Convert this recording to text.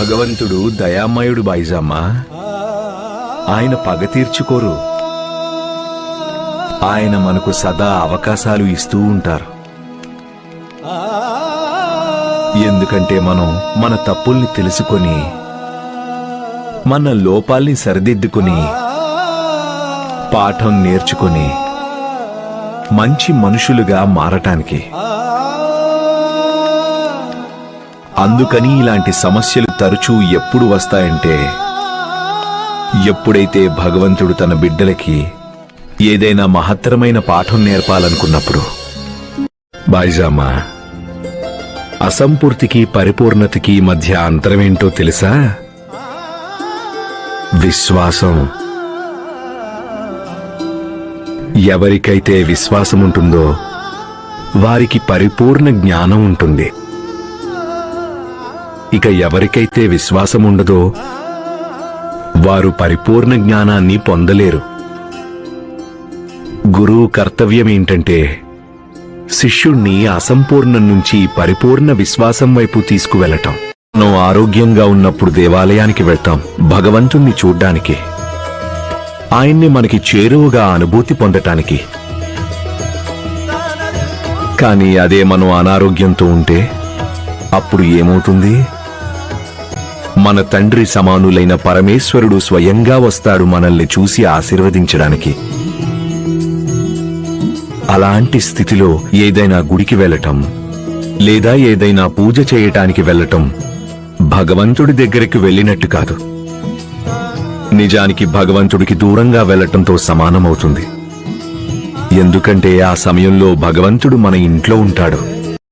భగవంతుడు దయామయుడు బాయిజామ్మ ఆయన పగ తీర్చుకోరు. ఆయన మనకు సదా అవకాశాలు ఇస్తూ ఉంటారు. ఎందుకంటే మనం మన తప్పుల్ని తెలుసుకొని మన లోపాల్ని సరిదిద్దుకుని పాఠం నేర్చుకుని మంచి మనుషులుగా మారటానికి అందుకని ఇలాంటి సమస్యలు తరచూ ఎప్పుడు వస్తాయంటే ఎప్పుడైతే భగవంతుడు తన బిడ్డలకి ఏదైనా మహత్తరమైన పాఠం నేర్పాలనుకున్నప్పుడు బాయిజామా అసంపూర్తికి పరిపూర్ణతకి మధ్య అంతరమేంటో తెలుసా? విశ్వాసం. ఎవరికైతే విశ్వాసం ఉంటుందో వారికి పరిపూర్ణ జ్ఞానం ఉంటుంది ఇక ఎవరికైతే విశ్వాసం ఉండదో వారు పరిపూర్ణ జ్ఞానాన్ని పొందలేరు. గురువు కర్తవ్యమేంటంటే శిష్యుణ్ణి అసంపూర్ణం నుంచి పరిపూర్ణ విశ్వాసం వైపు తీసుకువెళ్ళటం. మనం ఆరోగ్యంగా ఉన్నప్పుడు దేవాలయానికి వెళ్తాం భగవంతుణ్ణి చూడ్డానికి. ఆయన్ని మనకి చేరువుగా అనుభూతి పొందటానికి. కానీ అదే మనం అనారోగ్యంతో ఉంటే అప్పుడు ఏమవుతుంది? మన తండ్రి సమానులైన పరమేశ్వరుడు స్వయంగా వస్తాడు మనల్ని చూసి ఆశీర్వదించడానికి. అలాంటి స్థితిలో ఏదైనా గుడికి వెళ్ళటం లేదా ఏదైనా పూజ చేయటానికి వెళ్ళటం భగవంతుడి దగ్గరికి వెళ్ళినట్టు కాదు. నిజానికి భగవంతుడికి దూరంగా వెళ్ళటంతో సమానమవుతుంది. ఎందుకంటే ఆ సమయంలో భగవంతుడు మన ఇంట్లో ఉంటాడు.